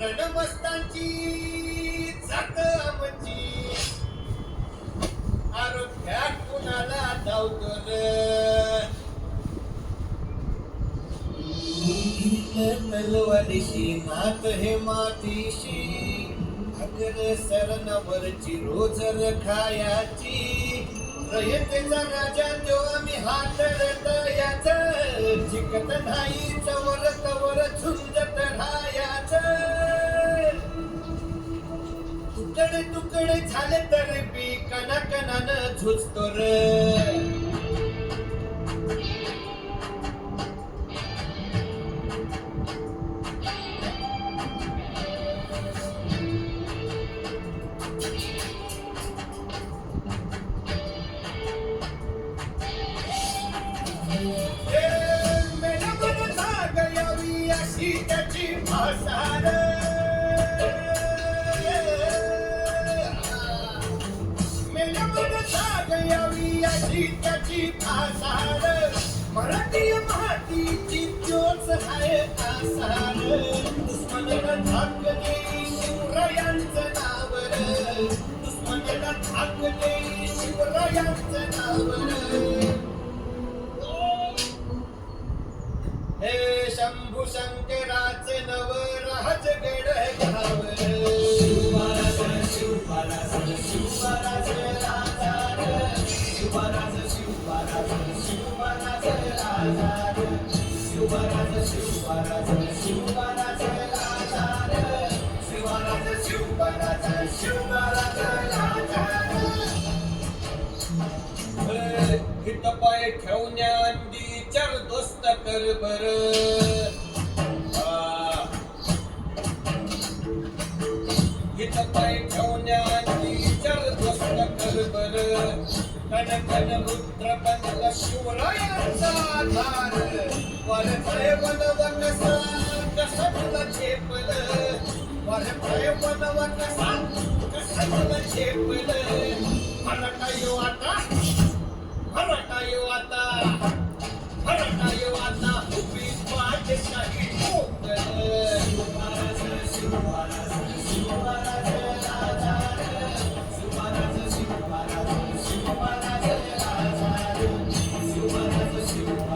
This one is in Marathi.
रणमस्तांची जात आमची. आरोग्यात कुणाला धावतो रे तलवारीशी नात हे मातीशी. अगर सरणावरची रोज रखायाची. रयतेचा राजा तो आम्ही हात याच. जिकत नाही चवर तवर झुंजत तुकडे झाले तर बी कना कनानं झुजतो रे. अशी त्याची भाषा. यावी अशी त्याची भाषा मराठी मातीची ज्योत आहे आसार रे. दुश्मनाला धाक देई शिवरायांचं नाव रे. दुश्मनाला धाक देई शिवरायांचं नाव हे शंभू शंकराचे नव राजगड घाव पाय ठेवण्याआधी चार दोस्त कर बर हित पाय ठेवण्या चार दोस्त कर बर. कनकन रुद्रपदक शूरयांचा धार वरफय वन वन कसा तुला झेपल वरफय वन वन कसा तुला झेपल भरटा यो आता भरटा यो आता भरटा यो आता उभी पाठ काही ठोकल शिवाजी